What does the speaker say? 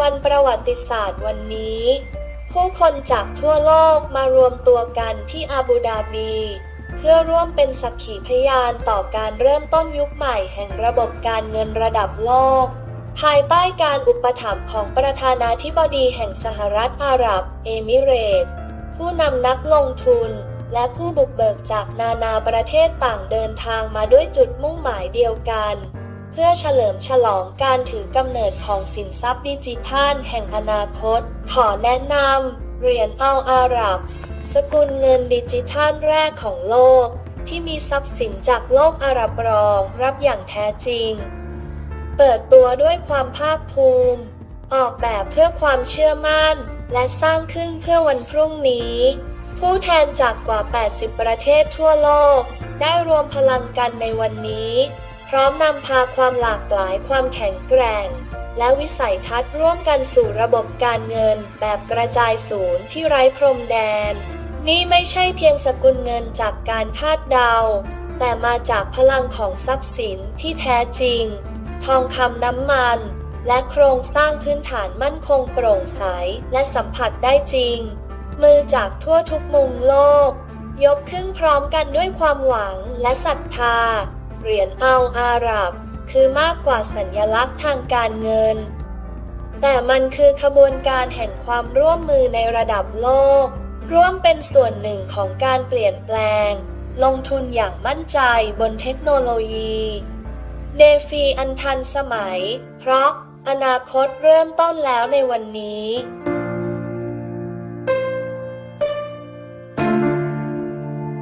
วันประวัติศาสตร์วันนี้ ผู้คนจากทั่วโลกมารวมตัวกันที่อาบูดาบี เพื่อร่วมเป็นสักขีพยานต่อการเริ่มต้นยุคใหม่แห่งระบบการเงินระดับโลก ภายใต้การอุปถัมภ์ของประธานาธิบดีแห่งสหรัฐอาหรับ เอมิเรต ผู้นำนักลงทุนและผู้บุกเบิกจากนานาประเทศต่างเดินทางมาด้วยจุดมุ่งหมายเดียวกัน พื่อเฉลิมฉลองการถือกำเนิดของสินทรัพย์ดิจิทัลแห่งอนาคต ขอแนะนำเหรียญอัลอารับ สกุลเงินดิจิทัลแรกของโลก ที่มีทรัพย์สินจากโลกอาหรับรองรับอย่างแท้จริง เปิดตัวด้วยความภาคภูมิ ออกแบบเพื่อความเชื่อมั่น และสร้างขึ้นเพื่อวันพรุ่งนี้ ผู้แทนจากกว่า 80 ประเทศทั่วโลก ได้รวมพลังกันในวันนี้ พร้อมนำพาความหลากหลายความแข็งแกร่ง และวิสัยทัศน์ร่วมกันสู่ระบบการเงินแบบกระจายศูนย์ที่ไร้พรมแดน นี่ไม่ใช่เพียงสกุลเงินจากการคาดเดา แต่มาจากพลังของทรัพย์สินที่แท้จริง ทองคำน้ำมัน และโครงสร้างพื้นฐานมั่นคงโปร่งใสและสัมผัสได้จริง มือจากทั่วทุกมุมโลก ยกขึ้นพร้อมกันด้วยความหวังและศรัทธา เหรียญอัลอาหรับ คือมากกว่าสัญญลักษณ์ทางการเงิน แต่มันคือขบวนการแห่งความร่วมมือในระดับโลก ร่วมเป็นส่วนหนึ่งของการเปลี่ยนแปลง ลงทุนอย่างมั่นใจบนเทคโนโลยีเดฟีอันทันสมัย เพราะอนาคตเริ่มต้นแล้วในวันนี้